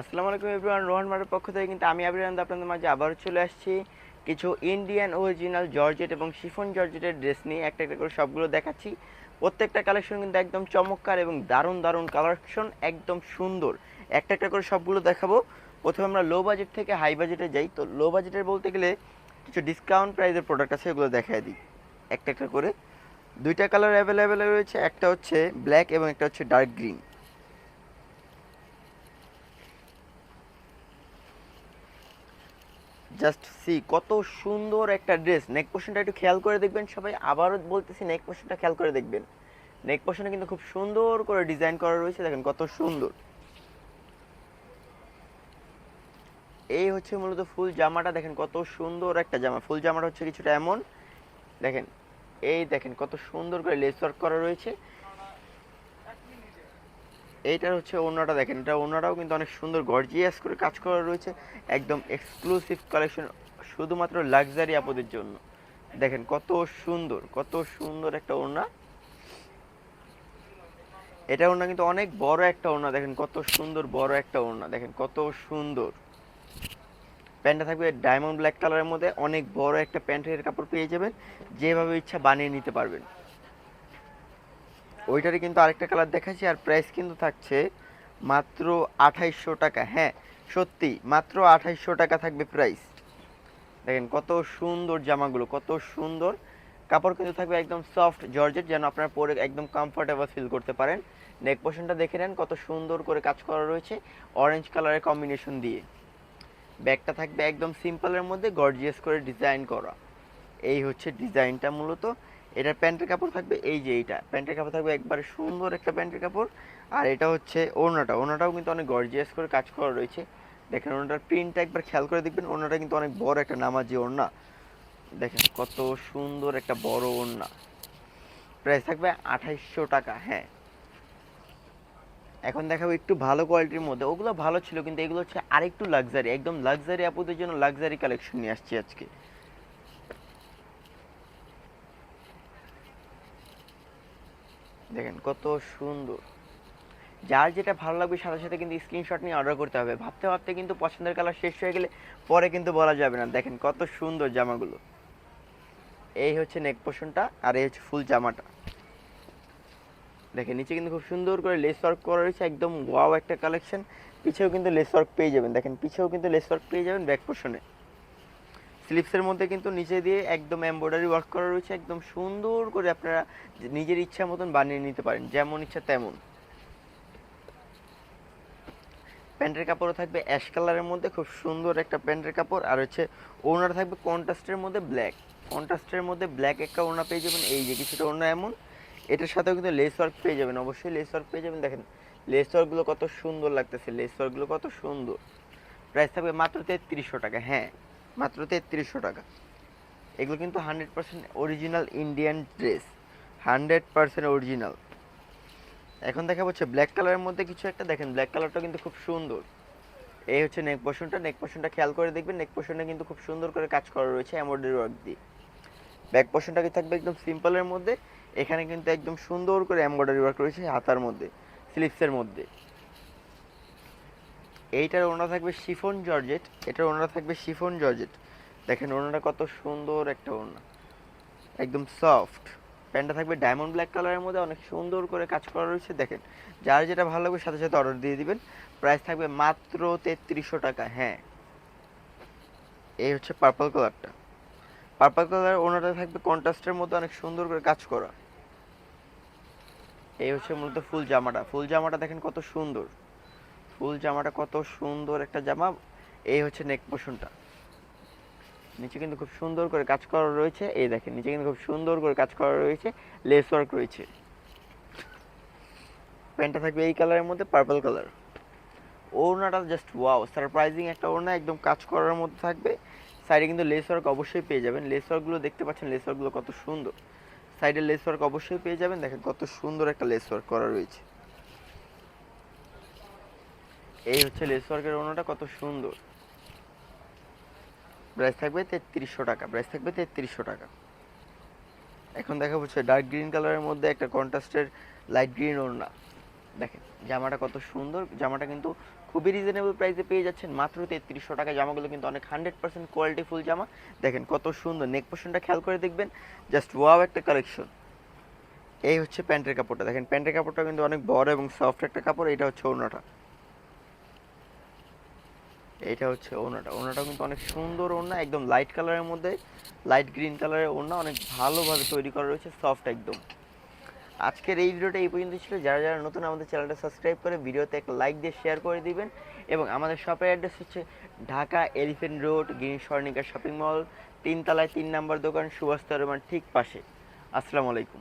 আসসালামু আলাইকুম এভরিওয়ান, রোহন মারের পক্ষ থেকে কিন্তু আমি আবিরানন্দ আপনাদের মাঝে আবারও চলে আসছি। কিছু ইন্ডিয়ান অরিজিনাল জর্জেট এবং শিফন জর্জেটের ড্রেস নিয়ে একটা একটা করে সবগুলো দেখাচ্ছি। প্রত্যেকটা কালেকশন কিন্তু একদম চমৎকার এবং দারুণ দারুণ কালেকশন একদম সুন্দর। একটা একটা করে সবগুলো দেখাবো। প্রথমে আমরা লো বাজেট থেকে হাই বাজেটে যাই। তো লো বাজেটের বলতে গেলে কিছু ডিসকাউন্ট প্রাইসের প্রোডাক্ট আছে এগুলো দেখাই দিই। একটা একটা করে। দুইটা কালার অ্যাভেলেবেল রয়েছে, একটা হচ্ছে ব্ল্যাক এবং একটা হচ্ছে ডার্ক গ্রিন জাস্ট সি কত সুন্দর একটা ড্রেস নেক পোর্শনটা একটু খেয়াল করে দেখবেন সবাই। আবারও বলতেছি নেক পোর্শনটা খেয়াল করে দেখবেন। নেক পোর্শনে কিন্তু খুব সুন্দর করে ডিজাইন করা রয়েছে। দেখেন কত সুন্দর। এই হচ্ছে মূলত ফুল জামাটা। দেখেন কত সুন্দর একটা জামা। ফুল জামাটা হচ্ছে কিছুটা এমন। দেখেন, এই দেখেন কত সুন্দর করে লেস ওয়ার্ক করা রয়েছে। এইটার হচ্ছে ওড়নাটা দেখেন, এটা ওড়নাটাও কিন্তু অনেক সুন্দর গর্জিয়াস করে কাজ করা রয়েছে, একদম এক্সক্লুসিভ কালেকশন শুধুমাত্র লাক্সারি আপদের জন্য। দেখেন কত সুন্দর কত সুন্দর একটা ওড়না। এটা ওড়না কিন্তু অনেক বড় একটা ওড়না, দেখেন কত সুন্দর বড় একটা ওড়না, দেখেন কত সুন্দর। প্যান্টটা থাকবে ডায়মন্ড ব্ল্যাক কালারের মধ্যে, অনেক বড় একটা প্যান্টের কাপড় পেয়ে যাবেন, যেভাবে ইচ্ছা বানিয়ে নিতে পারবেন। ওইটারই কিন্তু আরেকটা কালার দেখাচ্ছি আর প্রাইস কিন্তু থাকছে মাত্র আঠাইশশো টাকা। হ্যাঁ সত্যি, মাত্র আঠাইশশো টাকা থাকবে প্রাইস দেখেন কত সুন্দর জামাগুলো, কত সুন্দর। কাপড় কিন্তু থাকবে একদম সফট জর্জেট যেন আপনারা পরে একদম কমফোর্টেবল ফিল করতে পারেন। নেক পোর্শনটা দেখে নেন, কত সুন্দর করে কাজ করা রয়েছে অরেঞ্জ কালারের কম্বিনেশন দিয়ে। ব্যাগটা থাকবে একদম সিম্পলের মধ্যে গর্জিয়াস করে ডিজাইন করা। এই হচ্ছে ডিজাইনটা মূলত। এটার প্যান্টের কাপড় থাকবে এই যে এইটা। প্যান্টের কাপড় থাকবে একবারে সুন্দর একটা প্যান্টের কাপড়। আর এটা হচ্ছে ওড়নাটা। ওড়নাটাও কিন্তু অনেক গর্জিয়াস করে কাজ করা রয়েছে। দেখেন ওড়নাটার প্রিন্টটা একবার খেয়াল করে দেখবেন, ওড়নাটা কিন্তু অনেক বড় একটা নামাজি ওড়না। দেখেন কত সুন্দর একটা বড় ওড়না। প্রাইস থাকবে আঠাইশশো টাকা হ্যাঁ। এখন দেখাবো একটু ভালো কোয়ালিটির মধ্যে। ওগুলো ভালো ছিল কিন্তু এগুলো হচ্ছে আরেকটু লাক্সারি একদম লাক্সারি আপুদের জন্য লাক্সারি কালেকশন নিয়ে আসছি আজকে। দেখেন, কত সুন্দর। যার যেটা ভালো লাগবে সাথে সাথে কিন্তু স্ক্রিনশট নিয়ে অর্ডার করতে হবে। ভাবতে ভাবতে কিন্তু পছন্দের কালার শেষ হয়ে গেলে পরে কিন্তু বলা যাবে না। দেখেন, কত সুন্দর জামাগুলো। এই হচ্ছে নেক পোর্শনটা আর এই হচ্ছে ফুল জামাটা। দেখেন, নিচে কিন্তু খুব সুন্দর করে লেস ওয়ার্ক করা রয়েছে। একদম ওয়াও একটা কালেকশন পিছেও কিন্তু লেস ওয়ার্ক পেয়ে যাবেন। দেখেন, পিছেও কিন্তু লেস ওয়ার্ক পেয়ে যাবেন ব্যাক পোর্শনে স্লিপসের মধ্যে কিন্তু নিচে দিয়ে একদম এমব্রয়ডারি ওয়ার্ক করা রয়েছে, একদম সুন্দর করে আপনারা নিজের ইচ্ছা মতন বানিয়ে নিতে পারেন, যেমন ইচ্ছা তেমন। প্যান্টের কাপড়ও থাকবে অ্যাশ কালারের মধ্যে, খুব সুন্দর একটা প্যান্টের কাপড়। আর হচ্ছে ওনার থাকবে কন্ট্রাস্টের মধ্যে ব্ল্যাক কন্ট্রাস্টের মধ্যে ব্ল্যাক একটা ওড়না পেয়ে যাবেন, এই যে কিছুটা ওড়না এমন। এটার সাথেও কিন্তু লেস ওয়ার্ক পেয়ে যাবেন, অবশ্যই লেস ওয়ার্ক পেয়ে যাবেন। দেখেন লেস ওয়ার্কগুলো কত সুন্দর লাগতেছে লেস ওয়ার্কগুলো কত সুন্দর। প্রাইস থাকবে মাত্র তেত্রিশশো টাকা হ্যাঁ। মাত্র তেত্রিশশো টাকা। এগুলো কিন্তু hundred percent original Indian dress. Hundred percent original. এখন দেখা হচ্ছে ব্ল্যাক কালারের মধ্যে কিছু একটা। দেখেন, ব্ল্যাক কালারটা কিন্তু খুব সুন্দর। এই হচ্ছে নেক পোর্শনটা নেক পোর্শনটা খেয়াল করে দেখবেন নেক পোর্শনে কিন্তু খুব সুন্দর করে কাজ করা রয়েছে এমব্রয়ডারি ওয়ার্ক দিয়ে। ব্যাক পোর্শনটা কি থাকবে একদম সিম্পলের মধ্যে? এখানে কিন্তু একদম সুন্দর করে এমব্রয়ডারি ওয়ার্ক রয়েছে হাতার মধ্যে স্লিপসের মধ্যে। এইটার ওনারা থাকবে শিফন জর্জেট, এটার ওনারা থাকবে শিফন জর্জেট। দেখেন ওনারা কত সুন্দর একটা ওড়না একদম সফট প্যান্টটা থাকবে ডায়মন্ড ব্ল্যাক কালারের মধ্যে, অনেক সুন্দর করে কাজ করা রয়েছে। দেখেন, যার যেটা ভালো লাগবে সাথে সাথে অর্ডার দিয়ে দিবেন। প্রাইস থাকবে মাত্র তেত্রিশশো টাকা হ্যাঁ। এই হচ্ছে পার্পল কালারটা পার্পল কালার ওনাটা থাকবে কন্ট্রাস্টের মধ্যে অনেক সুন্দর করে কাজ করা। এই হচ্ছে মূলত ফুল জামাটা। ফুল জামাটা দেখেন কত সুন্দর। ফুল জামাটা কত সুন্দর একটা জামা। এই হচ্ছে নেক পোর্শনটা নিচে কিন্তু খুব সুন্দর করে কাজ করা রয়েছে। এই দেখেন, নিচে কিন্তু খুব সুন্দর করে কাজ করা রয়েছে। লেস ওয়ার্ক রয়েছে। প্যান্টটা থাকবে এই কালারের মধ্যে পার্পল কালার ওড়নাটা জাস্ট ওয়াও সারপ্রাইজিং একটা ওড়না, একদম কাজ করার মধ্যে থাকবে। সাইডে কিন্তু লেস ওয়ার্ক অবশ্যই পেয়ে যাবেন। লেস ওয়ার্কগুলো দেখতে পাচ্ছেন লেস ওয়ার্কগুলো কত সুন্দর। সাইডে লেস ওয়ার্ক অবশ্যই পেয়ে যাবেন। দেখেন কত সুন্দর একটা লেস ওয়ার্ক করা রয়েছে। এই হচ্ছে লেস ওয়ার্কের ওড়নাটা কত সুন্দর। প্রাইস থাকবে তেত্রিশশো টাকা প্রাইস থাকবে তেত্রিশশো টাকা। এখন দেখা হচ্ছে ডার্ক গ্রিন কালারের মধ্যে একটা কন্ট্রাস্টের লাইট গ্রিন ওড়না। দেখেন, জামাটা কত সুন্দর, জামাটা কিন্তু খুবই রিজনেবল প্রাইসে পেয়ে যাচ্ছেন, মাত্র তেত্রিশশো টাকা। জামাগুলো কিন্তু অনেক হান্ড্রেড পার্সেন্ট কোয়ালিটি ফুল জামা। দেখেন কত সুন্দর নেক পোর্শনটা খেয়াল করে দেখবেন জাস্ট ওয়াও একটা কালেকশন এই হচ্ছে প্যান্টের কাপড়টা, দেখেন প্যান্টের কাপড়টা কিন্তু অনেক বড় এবং সফট একটা কাপড়, এটা হচ্ছে ওড়নাটা। এটা হচ্ছে ওনাটা ওড়নাটা কিন্তু অনেক সুন্দর ওড়না, একদম লাইট কালারের মধ্যে লাইট গ্রিন কালারের ওড়না, অনেক ভালোভাবে তৈরি করা রয়েছে সফট একদম। আজকের এই ভিডিওটা এই পর্যন্ত ছিল। যারা যারা নতুন আমাদের চ্যানেলটা সাবস্ক্রাইব করে ভিডিওতে একটা লাইক দিয়ে শেয়ার করে দিবেন। এবং আমাদের শপের অ্যাড্রেস হচ্ছে Dhaka elephant road green Swarnika shopping mall তিনতলায় তিন নাম্বার দোকান, সুভাষ তরমান ঠিক পাশে। আসসালামু আলাইকুম।